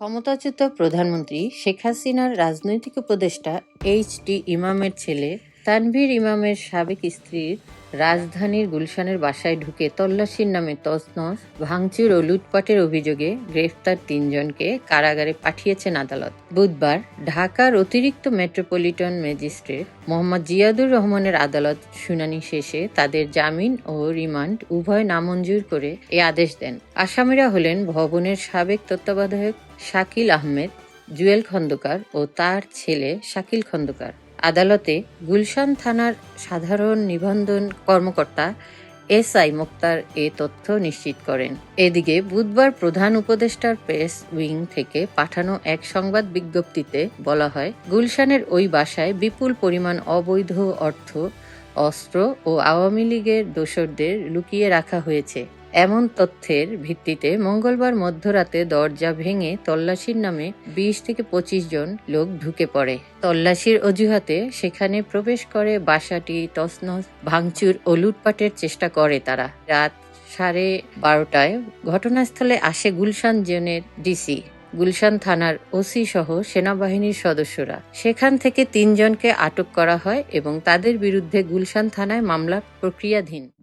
ক্ষমতাচ্যুত প্রধানমন্ত্রী শেখ হাসিনার রাজনৈতিক উপদেষ্টা এইচ ডি ইমামের ছেলে তানভীর ইমামের সাবেক স্ত্রীর রাজধানীর গুলশানের বাসায় ঢুকে তল্লাশির নামে তছনছ, ভাঙচুর ও লুটপাটের অভিযোগে গ্রেফতার তিনজনকে কারাগারে পাঠিয়েছেন আদালত। বুধবার ঢাকার অতিরিক্ত মেট্রোপলিটন ম্যাজিস্ট্রেট মোহাম্মদ জিয়াদুর রহমানের আদালত শুনানি শেষে তাদের জামিন ও রিমান্ড উভয় নামঞ্জুর করে এ আদেশ দেন। আসামিরা হলেন ভবনের সাবেক তত্ত্বাবধায়ক শাকিল আহমেদ, জুয়েল খন্দকার ও তার ছেলে শাকিল খন্দকার। আদালতে গুলশান থানার সাধারণ নিবন্ধন কর্মকর্তা এস আই মোক্তার এ তথ্য নিশ্চিত করেন। এদিকে বুধবার প্রধান উপদেষ্টার প্রেস উইং থেকে পাঠানো এক সংবাদ বিজ্ঞপ্তিতে বলা হয়, গুলশানের ওই বাসায় বিপুল পরিমাণ অবৈধ অর্থ, অস্ত্র ও আওয়ামী লীগের দোসরদের লুকিয়ে রাখা হয়েছে। এমন তথ্যের ভিত্তিতে মঙ্গলবার মধ্যরাতে দরজা ভেঙে তল্লাশির নামে বিশ থেকে পঁচিশ জন লোক ঢুকে পড়ে। তল্লাশির অজুহাতে সেখানে প্রবেশ করে বাসাটি তছনছ, ভাঙচুর ও লুটপাটের চেষ্টা করে তারা। রাত সাড়ে বারোটায় ঘটনাস্থলে আসে গুলশান জোনের ডিসি। গুলশান থানার ওসি সহ সেনাবাহিনীর সদস্যরা। সেখান থেকে তিনজনকে আটক করা হয় এবং তাদের বিরুদ্ধে গুলশান থানায় মামলা প্রক্রিয়াধীন।